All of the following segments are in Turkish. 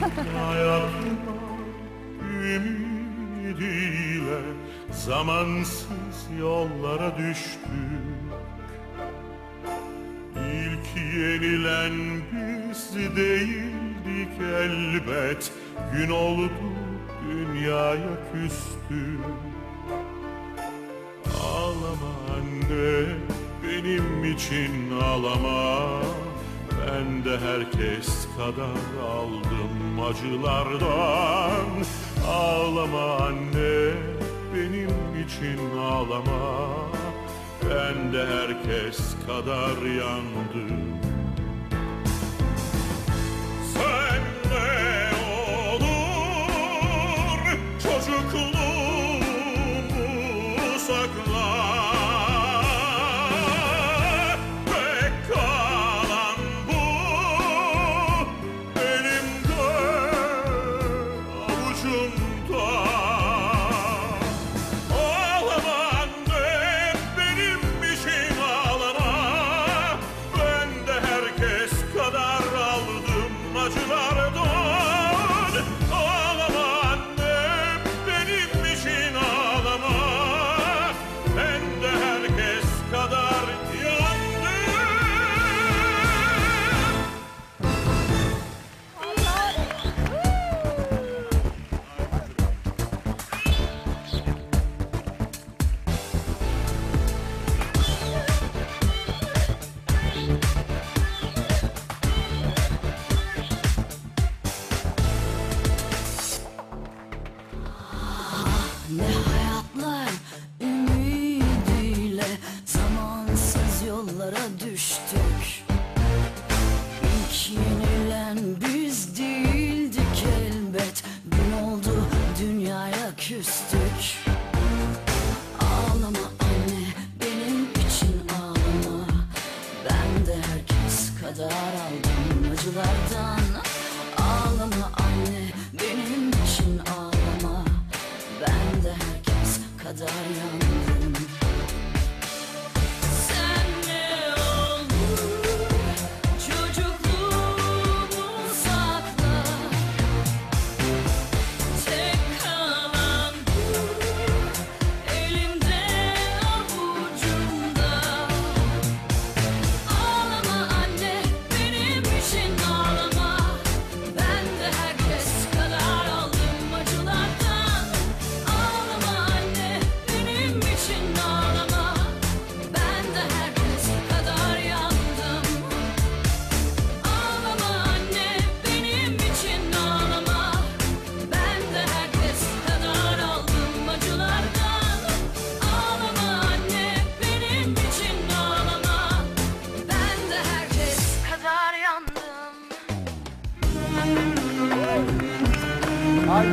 Hayatıma ümidiyle Zamansız yollara düştük. İlk yenilen biz değildik elbet Gün oldu dünyaya küstük Ağlama anne benim için ağlama Ben de herkes kadar aldım acılardan. Ağlama anne benim için ağlama. Ben de herkes kadar yandım. Sen ne olur çocukluğumu sakla yollara düştük. Her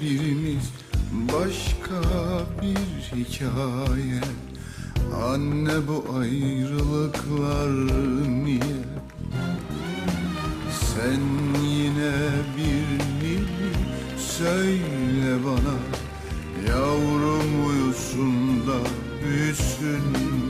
birimiz başka bir hikaye Anne bu ayrılıklar niye? Sen yine birini söyle bana Yavrum uyusun da büyüsün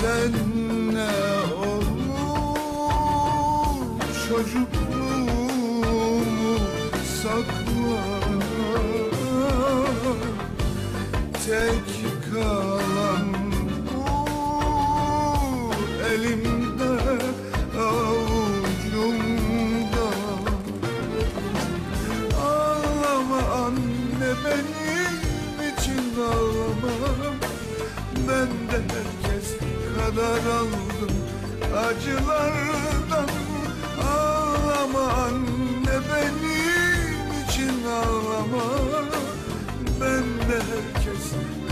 Sen ne olur çocukluğumu sakla. Tek kalan bu elimde avucumda. Ağlama anne benim için ağlama. Ben de kadar aldım acılardan. Ağlama anne benim için ağlama. Ben de herkes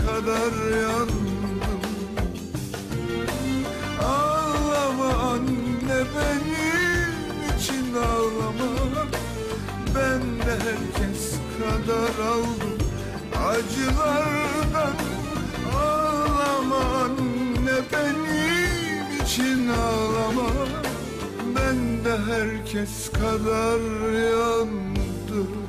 kadar yandım. Ağlama anne benim için ağlama. Ben de herkes kadar aldım acılardan. Ağlama anne benim için ağlama. Ben de herkes kadar yandım